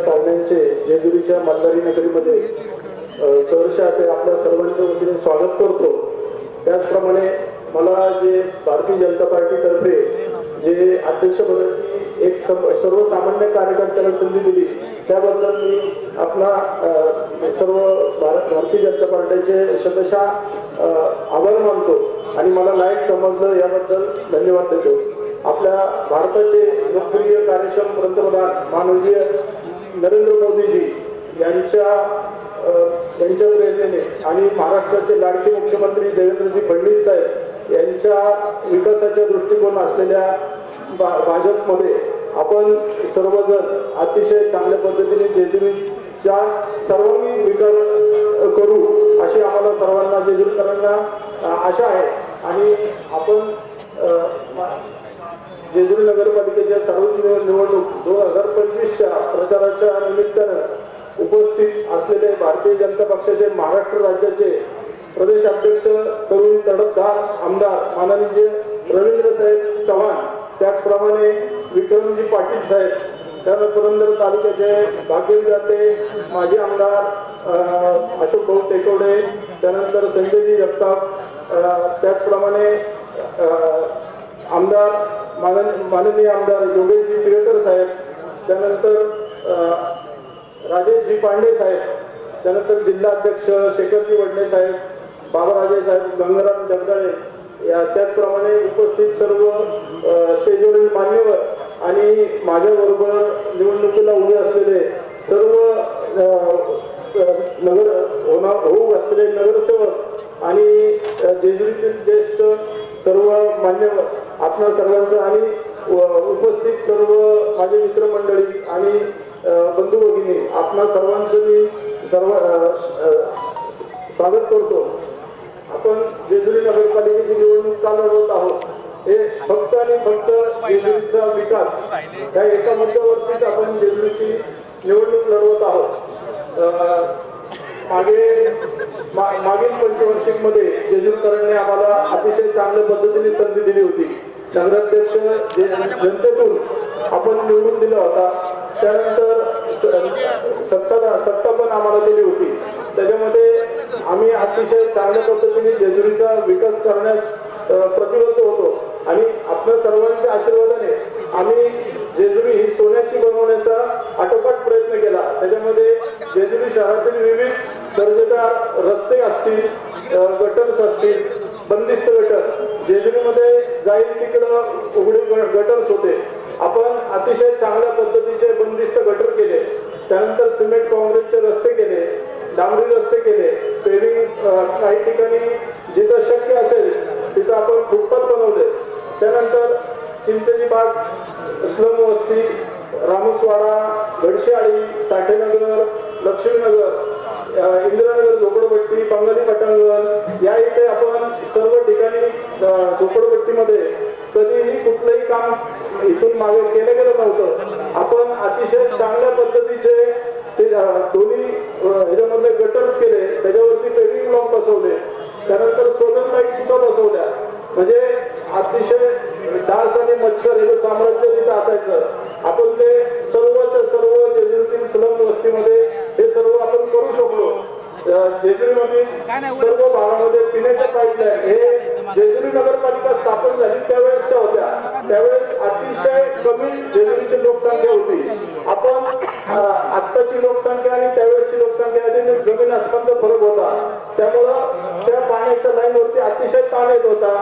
पाहुण्यांचे जेजुरीच्या मल्हारी नगरीमध्ये सहर्ष असे आपल्या सर्वांच्या वतीने स्वागत करतो त्याचप्रमाणे मला जे भारतीय जनता पार्टीतर्फे जे अध्यक्षपदाची एक सम- सर्वसामान्य कार्यकर्त्याला संधी दिली त्याबद्दल मी आपला सर्व भारत भारतीय जनता पार्टीचे शतशा आभार मानतो आणि मला लायक समजलं याबद्दल धन्यवाद देतो. आपल्या भारताचे लोकप्रिय कार्यक्षम पंतप्रधान माननीय नरेंद्र मोदीजी यांच्या यांच्या प्रेरणेने आणि महाराष्ट्राचे लाडके मुख्यमंत्री देवेंद्रजी फडणवीस साहेब यांच्या विकासाच्या दृष्टिकोन असलेल्या भा- भाजपमध्ये आपण सर्वजण अतिशय चांगल्या पद्धतीने जेजुरीचा सर्वांगीण विकास करू अशी आम्हाला सर्वांना जेजुरीकरांना आशा आहे. आणि आपण जेजुरी नगरपालिकेच्या सार्वजनिक निवडणूक दोन हजार पंचवीसच्या प्रचाराच्या निमित्तानं उपस्थित असलेले भारतीय जनता पक्षाचे महाराष्ट्र राज्याचे प्रदेश अध्यक्ष तरुण तडफदार आमदार माननीय रवींद्र साहेब चव्हाण त्याचप्रमाणे विक्रमजी पाटील साहेब त्यानंतर पुरंदर तालुक्याचे भाग्यविधाते माजी आमदार अशोक भाऊ टेकवडे त्यानंतर संजयजी जगताप त्याचप्रमाणे आमदार मानन माननीय आमदार योगेशजी पिळकर साहेब त्यानंतर राजेशजी पांडे साहेब त्यानंतर जिल्हाध्यक्ष शेखरजी वडणे साहेब बाबाराजे साहेब गंगाराम जगदाळे या त्याचप्रमाणे उपस्थित सर्व स्टेजवरील मान्यवर आणि माझ्याबरोबर निवडणुकीला उभे असलेले सर्व नगर होणार होऊ घातलेले नगरसेवक आणि जेजुरीतील ज्येष्ठ सर्व मान्यवर आपणा सर्वांचं आणि उपस्थित सर्व माझे मित्रमंडळी आणि बंधू भगिनी आपणा सर्वांचं मी सर्व स्वागत करतो. आपण जेजुरी नगरपालिकेची निवडणूक चालवत लढवत आहोत. हे फक्त आणि फक्त जेजुरीचा विकास या एका मुद्द्यावरतीच आपण जेजुरीची निवडणूक लढवत आहोत. मागे मा- मागील पंचवार्षिकमध्ये जेजुरीकरांनी आम्हाला अतिशय चांगल्या पद्धतीने संधी दिली होती. नगराध्यक्ष जनतेतून आपण निवडून दिला होता. त्यानंतर सत्ता सत्ता पण आम्हाला दिली होती. त्याच्यामध्ये आम्ही अतिशय चांगल्या पद्धतीने जेजुरीचा विकास करण्यास प्रतिबद्ध होतो. आणि आपल्या सर्वांच्या आशीर्वादाने आम्ही जेजुरी ही सोन्याची बनवण्याचा आटोपाट प्रयत्न केला. त्याच्यामध्ये जेजुरी शहरातील विविध दर्जेदार रस्ते असतील गटर्स असतील बंदिस्त गटर जेजुरीमध्ये जाईल तिकडं उघडे गटर्स होते. आपण अतिशय चांगल्या पद्धतीचे बंदिस्त गटर केले. त्यानंतर सिमेंट काँक्रीटचे रस्ते केले डांबरी रस्ते केले. पेविंग काही ठिकाणी जिथं शक्य असेल तिथं आपण फुटपाथ बनवले. त्यानंतर चिंचणी बाग स्लम वस्ती रामसवाडा घडशेआळी साठेनगर लक्ष्मीनगर इंदिरानगर झोपडपट्टी बंगाली पटांगण या इथे आपण सर्व ठिकाणी झोपडपट्टीमध्ये कधीही कुठलंही काम इथून मागे केलं गेलं नव्हतं. आपण अतिशय चांगल्या पद्धतीचे ते दोन्ही अ, ह्याच्यामध्ये गटर्स केले त्याच्यावरती पेविंग ब्लॉक बसवले. त्यानंतर सोलर लाइट सुद्धा बसवल्या. म्हणजे अतिशय डास आणि मच्छर हे साम्राज्य तिथं असायचं आपण ते सर्वच्या सर्व जेजुरीतील स्लम वस्तीमध्ये हे सर्व आपण करू शकलो. जेजुरीमध्ये सर्व भागामध्ये पिण्याच्या पाईपलाईन हे जेजुरी नगरपालिका स्थापन झाली त्यावेळेसच्या होत्या. त्यावेळेस अतिशय कमी जेजुरीची लोकसंख्या होती. आपण आत्ताची लोकसंख्या आणि त्यावेळेसची लोकसंख्या आधी जमीन आसमानचा फरक होता. त्यामुळं त्या पाण्याच्या लाईन वरती अतिशय ताण येत होता.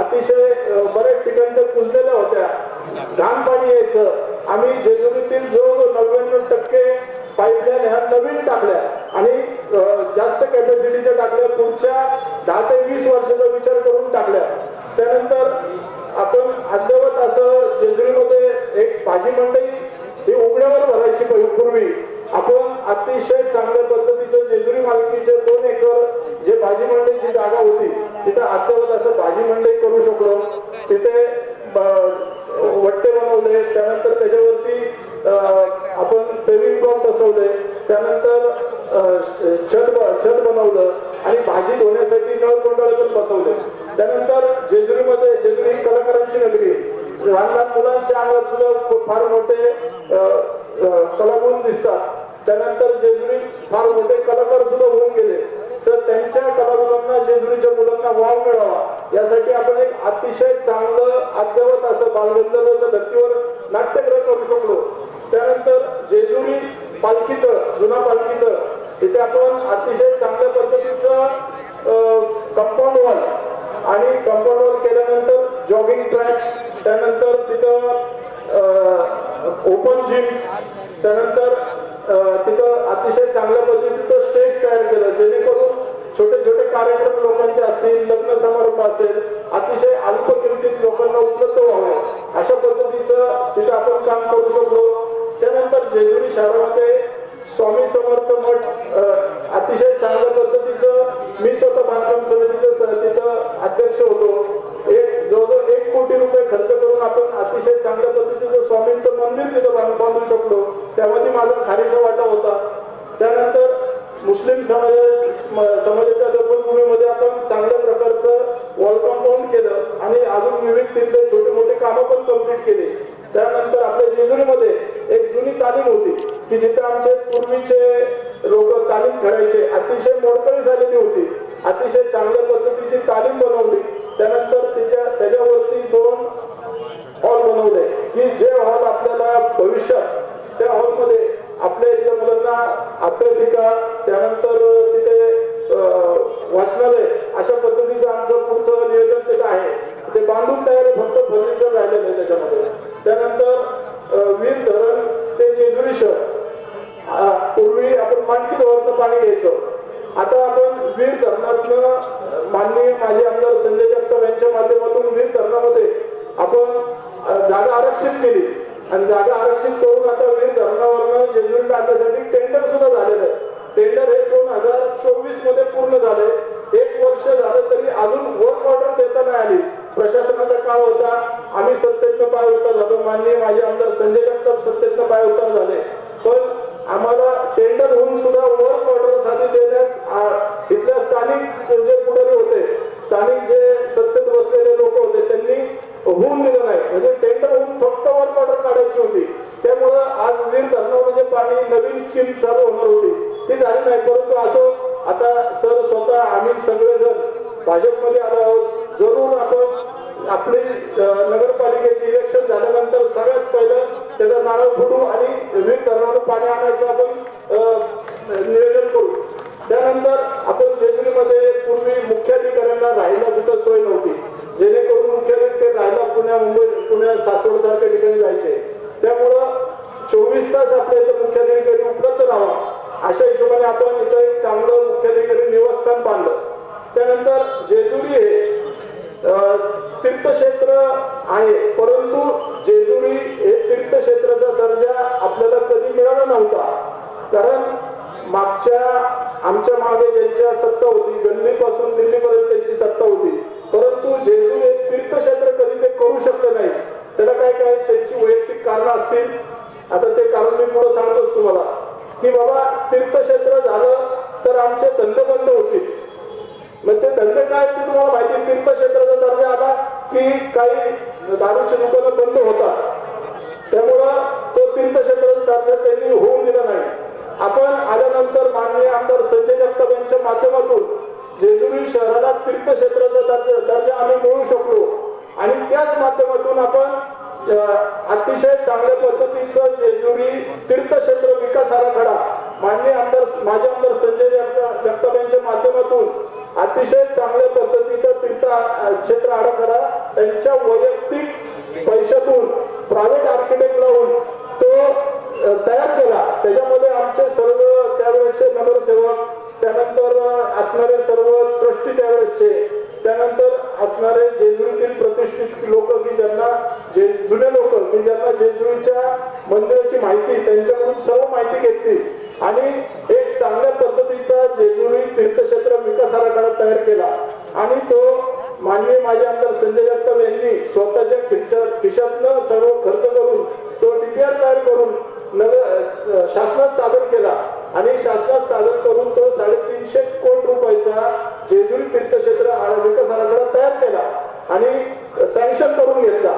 अतिशय बऱ्याच ठिकाणी त्या कुजलेल्या होत्या. घाण पाणी यायचं. आम्ही जेजुरीतील जवळजवळ नव्याण्णव टक्के पाईपलाईन ह्या नवीन टाकल्या. आणि जास्त कॅपॅसिटीच्या टाकल्या पुढच्या दहा ते वीस वर्षाचा विचार करून टाकल्या. त्यानंतर आपण अद्यवत असं जेजुरीमध्ये एक भाजी मंडई ही उघड्यावर भरायची पूर्वी. आपण अतिशय चांगल्या पद्धतीचं जेजुरी मालकीचे दोन एकर जे भाजी मंडईची जागा होती तिथं अद्यवत असं भाजी मंडई करू शकलो. तिथे वट्टे बनवले त्यानंतर त्याच्यावरती आपण पेविंग ब्लॉक बसवले त्यानंतर छत छत बनवलं आणि भाजी धुण्यासाठी नळ कोंडाळे पण बसवले. त्यानंतर जेजुरीमध्ये जेजुरी कलाकारांची नगरी लहान लहान मुलांच्या अंगात सुद्धा फार मोठे कलागुण दिसतात. त्यानंतर जेजुरी फार मोठे कलाकार सुद्धा होऊन गेले. तर त्यांच्या कलागुणांना जेजुरीच्या मुलांना वाव मिळावा. यासाठी आपण एक अतिशय चांगलं अद्यवत असं बालगंधर्वच्या धर्तीवर नाट्यग्रह करू शकलो. त्यानंतर जेजुरी पालखीतळ जुना पालखीतळ तिथे आपण अतिशय चांगल्या पद्धतीचं कंपाऊंड वॉल आणि कंपाऊंड वॉल केल्यानंतर जॉगिंग ट्रॅक त्यानंतर तिथं ओपन जिम्स त्यानंतर तिथं अतिशय चांगल्या पद्धतीचं स्टेज तयार केलं जेणेकरून छोटे छोटे कार्यक्रम लोकांचे असतील लग्न समारंभ असेल अतिशय अल्प किमतीत लोकांना उपलब्ध व्हावे. अशा पद्धतीचं तिथं आपण काम करू शकलो. त्यानंतर जेजुरी शहरामध्ये स्वामी समर्थ मठ अतिशय चांगल्या पद्धतीचं मी स्वतः बांधकाम समितीचं तिथं अध्यक्ष होतो. एक जवळजवळ एक कोटी रुपये खर्च करून आपण अतिशय चांगल्या पद्धतीचं स्वामींचं मंदिर तिथं बांधू शकलो त्यामध्ये माझा खारीचा वाटा होता. त्यानंतर मुस्लिम समाज समाजाच्या दर्पणभूमीमध्ये आपण चांगल्या प्रकारचं वॉल कंपाऊंड केलं आणि अजून विविध तिथले छोटे मोठे कामं पण कंप्लीट केले. त्यानंतर आपल्या जेजुरीमध्ये एक जुनी तालीम होती की जिथे आमचे पूर्वीचे लोक तालीम खेळायचे अतिशय मोडकळी झालेली होती. अतिशय चांगल्या पद्धतीची तालीम बनवली. त्यानंतर त्याच्या त्याच्यावरती दोन हॉल बनवले. की जे हॉल आपल्याला भविष्यात त्या हॉलमध्ये आपल्या इथल्या मुलांना अभ्यासिका त्यानंतर तिथे अं, वाचनालय अशा पद्धतीचं आमचं पुढचं नियोजन तिथं आहे. ते बांधून तयार फक्त फर्निचर राहिलेलं आहे त्याच्यामध्ये. त्यानंतर वीर धरण ते जेजुरी शहर. पूर्वी आपण मांडकी धरणातनं पाणी घ्यायचो. आता आपण वीर धरणातनं माननीय माजी आमदार संजय यांच्या माध्यमातून विविध धरणामध्ये आपण जागा आरक्षित केली. आणि जागा आरक्षित करून आता विविध धरणावरनं जेजुरी आणण्यासाठी टेंडर सुद्धा झालेलं आहे. टेंडर हे दोन हजार चोवीसमध्ये पूर्ण झाले एक वर्ष झालं तरी अजून वर्क ऑर्डर देता नाही आली. प्रशासनाचा काळ होता. आम्ही सत्तेतनं पाय उतार झालो. माननीय माझे आमदार संजय जगताप सत्तेतनं पाय उतार झाले. पण आम्हाला टेंडर होऊन सुद्धा वर्क ऑर्डर साधी देण्यास इथल्या स्थानिक जे पुढारी होते स्थानिक जे सत्ते सत्तेत बसलेले लोक होते त्यांनी होऊन दिलं नाही. म्हणजे टेंडर होऊन फक्त वर्क ऑर्डर काढायची होती. त्यामुळं आज वीर धरणावर जे पाणी नवीन स्कीम चालू होणार होती ती झाली नाही. परंतु असो आता सर स्वतः आम्ही सगळेजण भाजपमध्ये आलो आहोत. जरूर आपण आपली नगरपालिकेचे इलेक्शन झाल्यानंतर सगळ्यात पहिलं त्याचा नारळ फुटू आणि वीर धरणावर पाणी आणायचं आपण नियोजन करू. त्यानंतर मध्ये पूर्वी मुख्याधिकाऱ्यांना राहायला तिथं सोय नव्हती. जेणेकरून मुख्याधिकारी राहायला पुण्या मुंबई पुण्या सासवड सारख्या ठिकाणी जायचे. त्यामुळं चोवीस तास आपल्या इथं मुख्याधिकारी उपलब्ध राहावा. अशा हिशोबाने आपण इथं एक चांगलं मुख्याधिकारी निवासस्थान बांधलं. त्यानंतर जेजुरी हे अं, तीर्थक्षेत्र आहे. परंतु जेजुरी हे तीर्थक्षेत्राचा दर्जा आपल्याला कधी मिळाला नव्हता. कारण मागच्या आमच्या मागे ज्यांच्या सत्ता होती गल्लीपासून दिल्लीपर्यंत त्यांची सत्ता होती. परंतु जेजू हे तीर्थक्षेत्र कधी ते करू शकले नाही. त्याला काय काय त्यांची वैयक्तिक कारणं असतील? आता ते कारण मी पुढे सांगतोच तुम्हाला. की बाबा तीर्थक्षेत्र झालं तर आमचे धंदे बंद होतील. मग ते धंदे काय ते तुम्हाला माहिती तीर्थक्षेत्राचा दर्जा आला की काही दारूची दुकानं बंद होतात. त्यामुळं तो तीर्थक्षेत्राचा दर्जा त्यांनी होऊन दिला नाही. आपण आल्यानंतर माननीय आमदार संजय जगताप यांच्या माध्यमातून जेजुरी शहराला तीर्थक्षेत्राचा दर्जा दर्जा आम्ही मिळू शकलो. आणि त्याच माध्यमातून आपण अतिशय चांगल्या पद्धतीचं जेजुरी तीर्थक्षेत्र विकास आराखडा माननीय आमदार माजी आमदार संजय जगताप यांच्या माध्यमातून अतिशय चांगल्या पद्धतीचा तीर्थ क्षेत्र आराखडा त्यांच्या वैयक्तिक पैशातून प्रायव्हेट आर्किटेक्ट लावून तो तयार केला. त्याच्यामध्ये आमचे सर्व त्यावेळेसचे नगरसेवक त्यानंतर असणारे सर्व ट्रस्टी त्यावेळेसचे त्यानंतर असणारे जेजुरीतील प्रतिष्ठित लोक की ज्यांना जे जुने लोक की ज्यांना जेजुरीच्या मंदिराची माहिती त्यांच्याकडून सर्व माहिती घेतली. आणि एक चांगल्या पद्धतीचा जेजुरी तीर्थक्षेत्र विकास आराखडा तयार केला. आणि तो माननीय माझे आमदार संजय जगताप यांनी स्वतःच्या खिशातनं सर्व खर्च करून तो डीपीआर शासनात सादर केला. आणि शासनात सादर करून तो साडेतीनशे कोटी रुपयाचा जेजुरी तीर्थक्षेत्र विकास आराखडा तयार केला. आणि सँक्शन करून घेतला.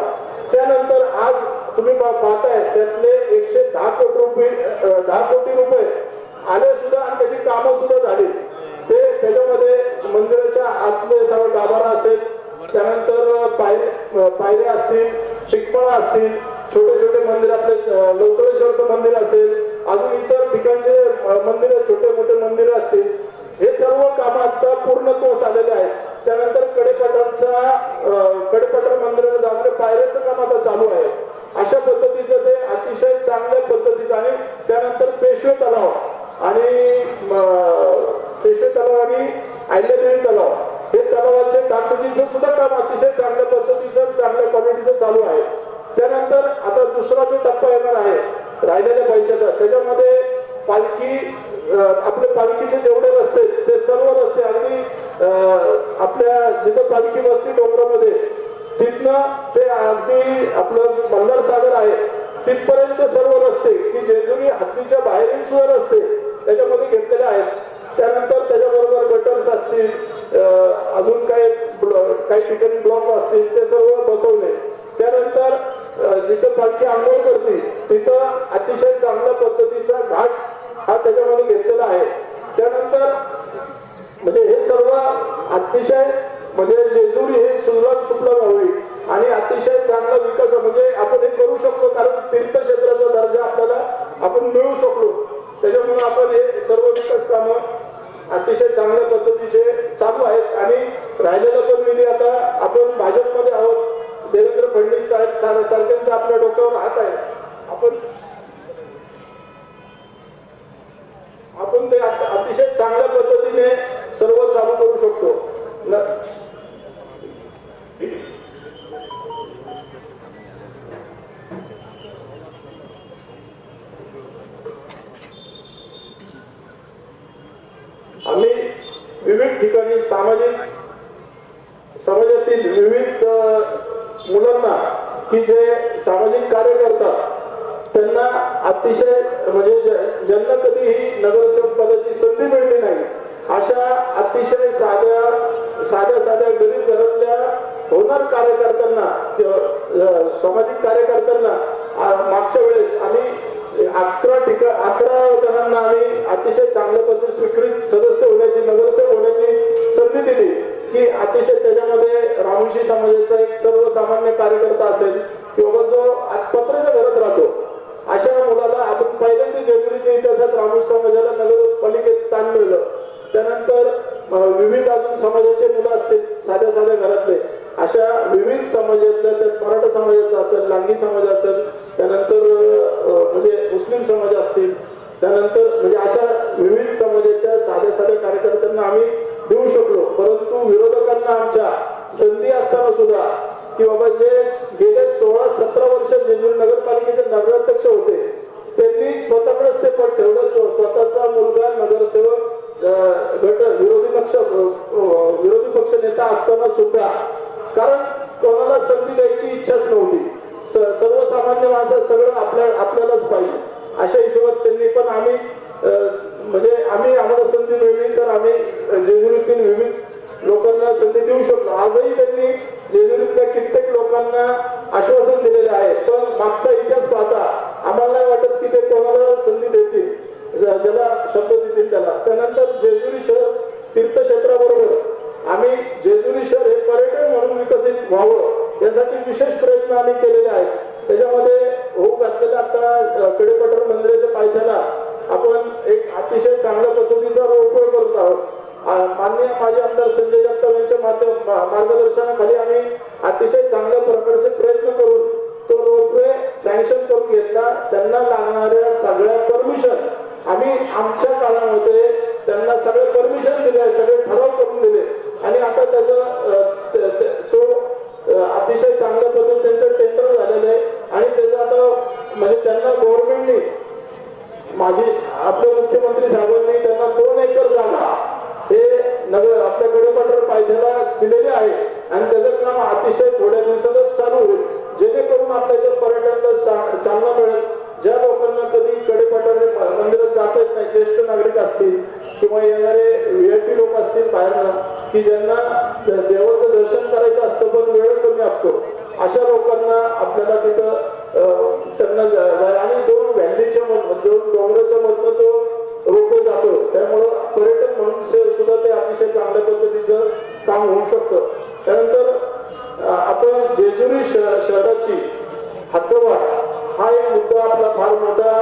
त्यानंतर आज तुम्ही पाहताय त्यातले एकशे दहा कोटी रुपये दहा कोटी रुपये आले सुद्धा आणि त्याची कामं सुद्धा झाली. ते त्याच्यामध्ये मंदिराच्या आतले सर्व गाभारा असेल. त्यानंतर पायऱ्या पायऱ्या असतील टिकमळा असतील छोटे छोटे मंदिर आपले लोकळेश्वरचं मंदिर असेल अजून इतर ठिकाणचे मंदिर छोटे मोठे मंदिर असतील हे सर्व काम आता पूर्णत्वास आलेले आहेत. त्यानंतर कडेपठारचा कडेपठार मंदिराला जाणारे पायऱ्याचं काम आता चालू आहे. अशा पद्धतीचं ते अतिशय चांगल्या पद्धतीचं आणि त्यानंतर पेशवे तलाव आणि पेशवे तलाव आणि अहिल्यादेवी तलाव. हे तलावाचे डागडुजीचं सुद्धा काम अतिशय चांगल्या पद्धतीचं चांगल्या क्वालिटीचं चालू आहे. त्यानंतर आता दुसरा जो टप्पा येणार आहे राहिलेल्या पैशाचा. त्याच्यामध्ये पालखी आपले पालखीचे जेवढे रस्ते ते सर्व रस्ते अगदी अं, आपल्या जिथं पालखी बसती डोंगरामध्ये तिथनं ते अगदी आपलं मल्हार सागर आहे तिथपर्यंतचे सर्व रस्ते की जेजुरी हत्तीच्या बाहेरील सुद्धा रस्ते त्याच्यामध्ये घेतलेले आहेत. त्यानंतर त्याच्याबरोबर गटर्स असतील अजून काही काही ठिकाणी ब्लॉक असतील ते सर्व बसवले. त्यानंतर जिथं पालखी आंघोळ करते. तिथं अतिशय चांगल्या पद्धतीचा घाट हा त्याच्यामध्ये घेतलेला आहे. त्यानंतर म्हणजे हे सर्व अतिशय म्हणजे जेजुरी हे सुलभ सुलभ व्हावी आणि अतिशय चांगला विकास म्हणजे आपण हे करू शकतो कारण तीर्थक्षेत्राचा दर्जा आपल्याला आपण मिळू शकलो. त्याच्यामुळे आपण हे सर्व विकास कामं अतिशय चांगल्या पद्धतीचे चालू आहेत. आणि राहिलेलं पण निधी आता आपण भाजपमध्ये आहोत. देवेंद्र फडणवीस साहेब सार- सारख्यांचा आपल्या डोक्यावर हात आहे. आपण आपण ते अतिशय चांगल्या पद्धतीने सर्व चालू करू शकतो. आम्ही विविध ठिकाणी सामाजिक समाजातील विविध मुलांना की जे सामाजिक कार्य करतात त्यांना अतिशय म्हणजे ज- ज्यांना कधीही नगरसेवक पदाची संधी मिळली नाही अशा अतिशय साध्या साध्या साध्या गरीब घरातल्या होणार कार्यकर्त्यांना सामाजिक कार्यकर्त्यांना मागच्या वेळेस आम्ही अकरा ठिकाण अकरा जणांना आम्ही अतिशय चांगल्या पद्धतीने स्वीकृत सदस्य होण्याची नगरसेवक होण्याची संधी दिली. की अतिशय त्याच्यामध्ये रामोशी समाजाचा एक सर्वसामान्य कार्यकर्ता असेल किंवा जो आज पत्र्याच्या घरात राहतो अशा मुलाला आपण पहिल्यांदा जेजुरीच्या इतिहासात रामोशी समाजाला नगरपालिकेत स्थान मिळलं. त्यानंतर विविध अजून समाजाचे मुलं असतील साध्या साध्या घरातले अशा विविध समाजातल्या त्यात मराठा समाजाचा असेल लांगी समाज असेल त्यानंतर म्हणजे मुस्लिम समाज असतील त्यानंतर म्हणजे अशा विविध समाजाच्या साध्या साध्या कार्यकर्त्यांना आम्ही देऊ शकलो. परंतु विरोधकांना आमच्या संधी असताना सुद्धा की बाबा जे गेले सोळा सतरा वर्ष जेजुरी नगरपालिकेचे नगराध्यक्ष होते त्यांनी स्वतःकडेच ते पद ठेवलं स्वतःचा मुलगा नगरसेवक गट विरोधी पक्ष विरोधी पक्ष नेता असताना सुद्धा कारण कोणाला संधी द्यायची इच्छाच नव्हती. सर्वसामान्य माणसं सगळं आपल्या आपल्यालाच पाहिजे. अशा हिशोबात त्यांनी पण आम्ही अं, म्हणजे आम्ही आम्हाला संधी मिळली तर आम्ही जेजुरीतील विविध लोकांना संधी देऊ शकतो आजही त्यांनी जेजुरीतल्या कित्येक लोकांना आश्वासन दिलेले आहे. पण मागचा इतिहास पाहता आम्हाला नाही वाटत की ते कोणाला संधी देतील. ज्याला शब्द देतील त्याला. त्यानंतर जेजुरी शहर तीर्थक्षेत्राबरोबर आम्ही जेजुरी शहर हे पर्यटन म्हणून विकसित व्हावं यासाठी विशेष प्रयत्न आम्ही केलेले आहेत. मार्गदर्शनाखाली आम्ही अतिशय चांगल्या प्रकारचे प्रयत्न करून तो रोपवे सँक्शन करून घेतला. त्यांना लागणाऱ्या सगळ्या परमिशन आम्ही आमच्या काळामध्ये त्यांना सगळे परमिशन होऊ शकतं. त्यानंतर आपण जेजुरी शहराची हद्दवाढ हा एक मुद्दा आपला फार मोठा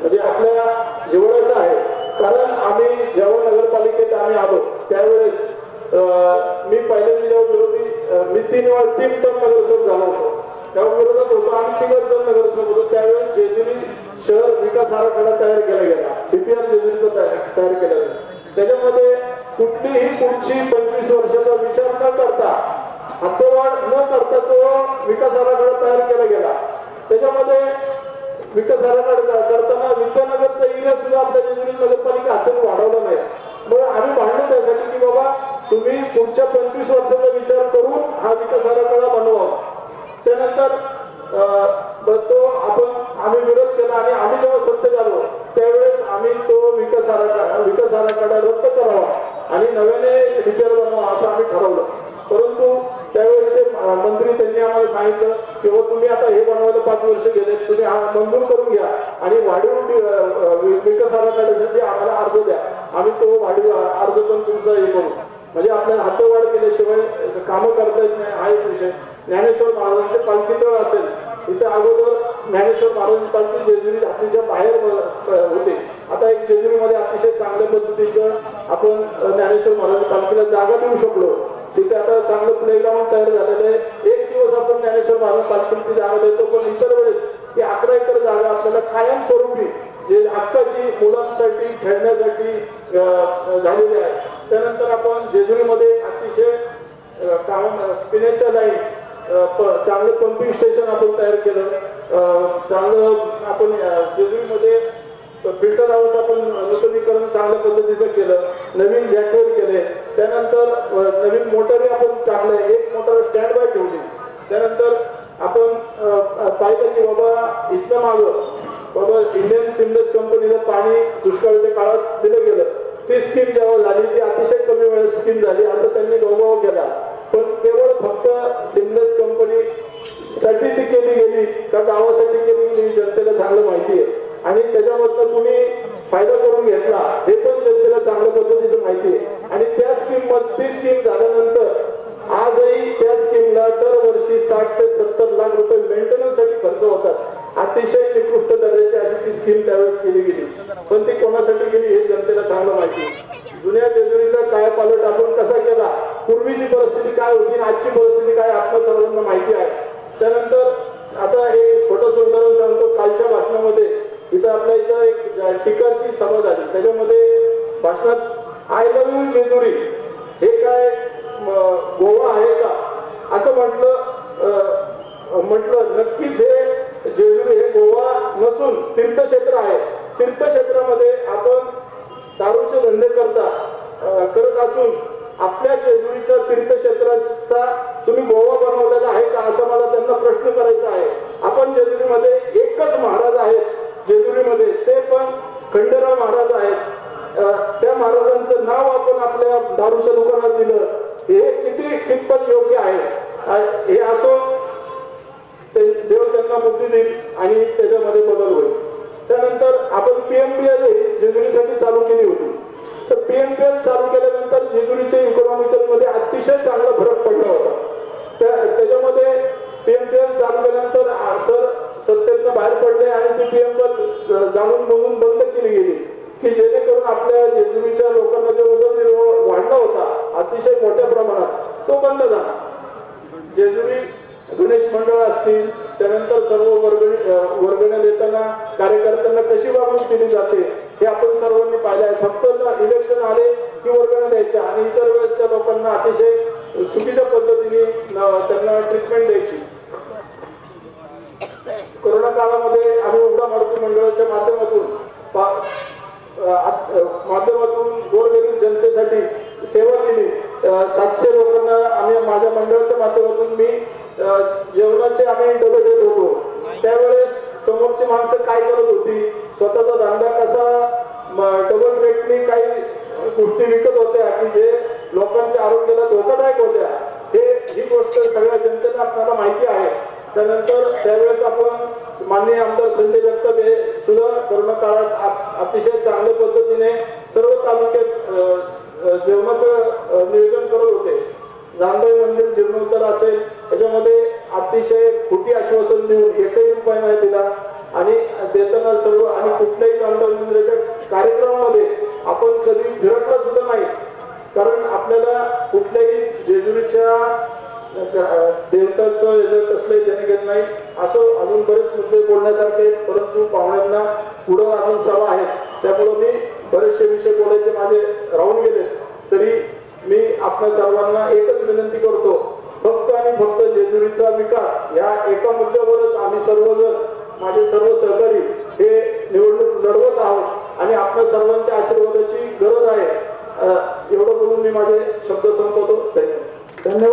म्हणजे आपल्या जीवनाचा आहे. कारण आम्ही जेव्हा नगरपालिकेत आम्ही आलो त्यावेळेस अं, मी पहिल्यांदा जेव्हा विरोधी मी तीन वेळा तीन टन नगरसेवक झालो होतो. तेव्हा विरोधात होतो आम्ही तिघच जण नगरसेवक होतो. त्यावेळेस जेजुरी शहर विकास आराखडा तयार केला गेला. डीपीआर जेजुरीचा तयार तयार केला पुढची पंचवीस वर्षाचा विचार न करता हातोवाड न करता तो विकास आराखडा तयार केला गेला. त्याच्यामध्ये विकास आराखडा करताना विद्यानगरचा एरिया सुद्धा आपल्या जेजुरी नगरपालिका हातून वाढवला नाही. मग आम्ही भांडलो त्यासाठी की बाबा तुम्ही पुढच्या पंचवीस वर्षाचा विचार करून हा विकास आराखडा बनवा. त्यानंतर अं, तो आपण आम्ही विरोध केला आणि आम्ही जेव्हा सत्तेत आलो त्यावेळेस आम्ही तो विकास आराखडा विकास आराखडा रद्द करावा. आणि नव्याने रिपेअर बनवा असं आम्ही ठरवलं. परंतु त्यावेळेसचे मंत्री त्यांनी आम्हाला सांगितलं की हो तुम्ही आता हे बनवायला पाच वर्ष गेले तुम्ही हा मंजूर करून घ्या आणि वाढीव वि- आम्हाला अर्ज द्या. आम्ही तो वाढीव अर्ज पण तुमचा हे करू. म्हणजे आपल्याला हातवाढ केल्याशिवाय कामं करता येत नाही हा एक विषय. ज्ञानेश्वर महाराजांचे पालखी तळ असेल इथे अगोदर ज्ञानेश्वर महाराजांची पालखी जेजुरी हातीच्या बाहेर होते. आता एक जेजुरीमध्ये अतिशय चांगल्या पद्धतीचं आपण ज्ञानेश्वर महाराज पालखीला जागा देऊ शकलो. तिथे आता चांगलं प्लेग्राऊंड तयार झालेलं आहे. एक दिवस आपण ज्ञानेश्वर महाराज पालखीला जागा देतो पण इतर वेळेस ती अकरा एकर जागा आपल्याला कायम स्वरूपी जे हक्काची मुलांसाठी खेळण्यासाठी झालेली आहे. त्यानंतर आपण जेजुरीमध्ये अतिशय काम पिण्याच्या लाईन चांगलं पंपिंग स्टेशन आपण तयार केलं. चांगलं आपण जेजुरीमध्ये फिल्टर हाऊस आपण नूतनीकरण चांगल्या पद्धतीचं केलं. नवीन जॅकवेल केले. त्यानंतर नवीन मोटरी आपण टाकलं एक मोटर स्टँड बाय ठेवली. त्यानंतर आपण पाहिलं की बाबा इथलं मागं बाबा इंडियन सिमलेस कंपनीला पाणी दुष्काळाच्या काळात दिलं गेलं. ती स्कीम जेव्हा झाली ती अतिशय कमी वेळेत स्कीम झाली. असं त्यांनी गौरव केला. पण केवळ फक्त सिमलेस कंपनी साठी ती केली गेली का गावासाठी केली गेली जनतेला चांगलं माहिती आहे. आणि त्याच्यामधनं कुणी फायदा करून घेतला हे पण जनतेला चांगल्या पद्धतीचं माहिती आहे. आणि त्या स्कीम ती स्कीम झाल्यानंतर आजही त्या स्कीमला दरवर्षी साठ ते सत्तर लाख रुपये मेंटेनन्ससाठी खर्च होतात. अतिशय निकृष्ट दर्जाची अशी ती स्कीम त्यावेळेस केली गेली. पण ती कोणासाठी गेली हे जनतेला चांगलं माहिती आहे. जुन्या जेजुरीचा काय पालट आपण कसा केला? पूर्वीची परिस्थिती काय होती आणि आजची परिस्थिती काय आपल्या सर्वांना माहिती आहे. त्यानंतर आता हे छोटस उदाहरण सांगतो कालच्या भाषणामध्ये इथं आपल्या इथं एक टीकाची सभा झाली. त्याच्यामध्ये भाषणात आय लव्ह यू जेजुरी हे काय गोवा आहे का? असं म्हटलं म्हटलं नक्कीच हे जेजुरी हे गोवा नसून तीर्थक्षेत्र आहे. तीर्थक्षेत्रामध्ये आपण दारूचे धंदे करता करत असून आपल्या जेजुरीच्या तीर्थक्षेत्राचा तुम्ही गोवा बनवलेला आहे का असं मला त्यांना प्रश्न करायचा आहे. आपण जेजुरीमध्ये एकच महाराज आहेत जेजुरीमध्ये ते पण खंडेराव महाराज आहेत. त्या महाराजांचं नाव आपण आपल्या दारूच्या दुकानात दिलं. हे किती कितपत योग्य आहे? हे असो ते देव त्यांना बुद्धी देईल आणि त्याच्यामध्ये बदल होईल. त्यानंतर आपण पीएमपीएल जेजुरीसाठी चालू केली होती. तर पीएमपीएल चालू केल्यानंतर जेजुरीच्या इकॉनॉमिकलमध्ये अतिशय चांगला फरक पडला होता. त्याच्यामध्ये पीएमपीएल चालू केल्यानंतर सर सत्तेतनं बाहेर पडले आणि ती पीएमपीएल जाणून बघून बंद केली गेली. की जेणेकरून आपल्या जेजुरीच्या लोकांना जो उदरनिर्वाह वाढला होता अतिशय मोठ्या प्रमाणात तो बंद झाला. जेजुरी गणेश मंडळ असतील त्यानंतर सर्व वर्गणी वर्गण्या देताना कार्यकर्त्यांना कशी वागणूक दिली जाते हे आपण सर्वांनी पाहिलं आहे फक्त इलेक्शन आले की वर्गाने द्यायचे आणि इतर वेळेस त्या लोकांना अतिशय चुकीच्या पद्धतीने त्यांना ट्रीटमेंट द्यायची. कोरोना काळामध्ये आम्ही उघडा मारुती मंडळाच्या माध्यमातून माध्यमातून गोरगरीब जनतेसाठी सेवा केली. सातशे लोकांना आम्ही माझ्या मंडळाच्या माध्यमातून मी जेवणाचे आम्ही डबे देत होतो. त्यावेळेस समोरची माणसं काय करत होती? स्वतःचा धंदा कसा डबल रेटने काही गोष्टी विकत होत्या की जे लोकांच्या आरोग्याला धोकादायक होत्या? हे ही गोष्ट सगळ्या जनतेला आपल्याला माहिती आहे. त्यानंतर त्यावेळेस आपण माननीय आमदार संजय जगताप हे सुद्धा कोरोना काळात अतिशय चांगल्या पद्धतीने सर्व तालुक्यात जेवणाचं नियोजन करत होते. जांभई मंदिर जीर्णोत्तर असेल त्याच्यामध्ये अतिशय खोटी आश्वासन देऊन एकही रुपये नाही दिला. आणि देताना सर्व आणि कुठल्याही जांभई कार्यक्रमामध्ये आपण कधी फिरकला सुद्धा नाही. कारण आपल्याला कुठल्याही जेजुरीच्या देवताचं याचं कसलंही घेत नाही. असं अजून बरेच मुद्दे बोलण्यासारखे परंतु पाहुण्यांना पुढं अजून सभा आहेत. त्यामुळं मी बरेचसे विषय बोलायचे माझे राहून गेले तरी मी आपल्या सर्वांना एकच विनंती करतो. फक्त आणि फक्त जेजुरीचा विकास या एका मुद्द्यावरच आम्ही सर्वजण माझे सर्व सहकारी हे निवडणूक लढवत आहोत आणि आपल्या सर्वांच्या आशीर्वादाची गरज आहे. एवढं बोलून मी माझे शब्द संपवतो. धन्यवाद.